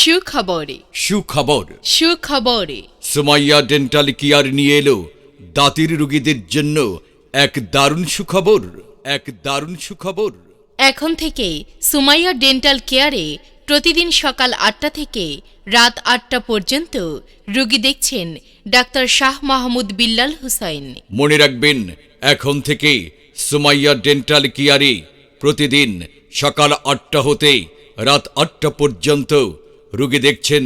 সুখবর। সুখবর। সুখবর। সুমাইয়া ডেন্টাল কেয়ার নিয়ে এলো। দাঁতের রোগীদের জন্য এক দারুণ সুখবর এক দারুণ সুখবর। এখন থেকে সুমাইয়া ডেন্টাল কেয়ারে প্রতিদিন সকাল আটটা থেকে রাত আটটা পর্যন্ত রোগী দেখছেন ডাক্তার শাহ মাহমুদ বিল্লাল হুসাইন। মনে রাখবেন এখন থেকে সুমাইয়া ডেন্টাল কেয়ারে প্রতিদিন সকাল আটটা হতে রাত আটটা পর্যন্ত রোগী দেখছেন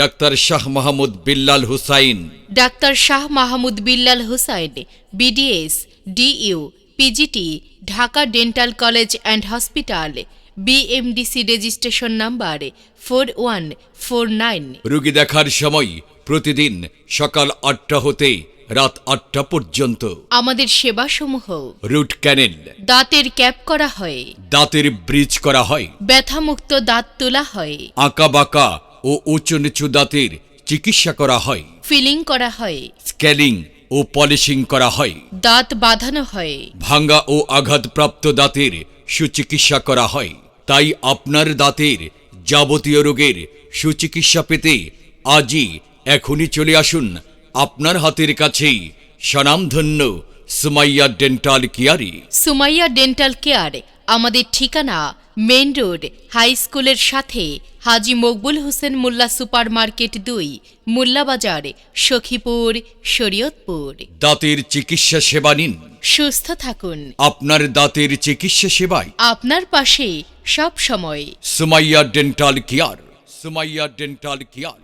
doctor Shah Mahmud Billal Hussain. Doctor Shah Mahmud Billal Hussain BDS DU PGT Dhaka dental college and hospital BMDC registration number four one four nine. রুগী দেখার সময় প্রতিদিন সকাল আটটা হতে রাত আটটা পর্যন্ত। আমাদের সেবাসমূহ রুট ক্যানেল। দাঁতের ক্যাপ করা হয়। দাঁতের ব্রিজ করা হয়। ব্যথামুক্ত দাঁত তোলা হয়। আঁকা বাঁকা ও উঁচু নিচু দাঁতের চিকিৎসা করা হয়। ফিলিং করা হয়। স্কেলিং ও পলিশিং করা হয়। দাঁত বাঁধানো হয়। ভাঙ্গা ও আঘাতপ্রাপ্ত দাঁতের সুচিকিৎসা করা হয়। তাই আপনার দাঁতের যাবতীয় রোগের সুচিকিৎসা পেতে আজই এখনই চলে আসুন আপনার হাতের কাছেই স্বনামধন্য সুমাইয়া ডেন্টাল কেয়ারে সুমাইয়া ডেন্টাল কেয়ার আমাদের ঠিকানা মেন রোড হাই স্কুলের সাথে হাজি মকবুল হোসেন মোল্লা সুপার মার্কেট দুই মোল্লাবাজার সখীপুর শরীয়তপুর। দাঁতের চিকিৎসা সেবা নিন। সুস্থ থাকুন। আপনার দাঁতের চিকিৎসা সেবায়। আপনার পাশে সব সময়। Sumaiya dental care Sumaiya dental care.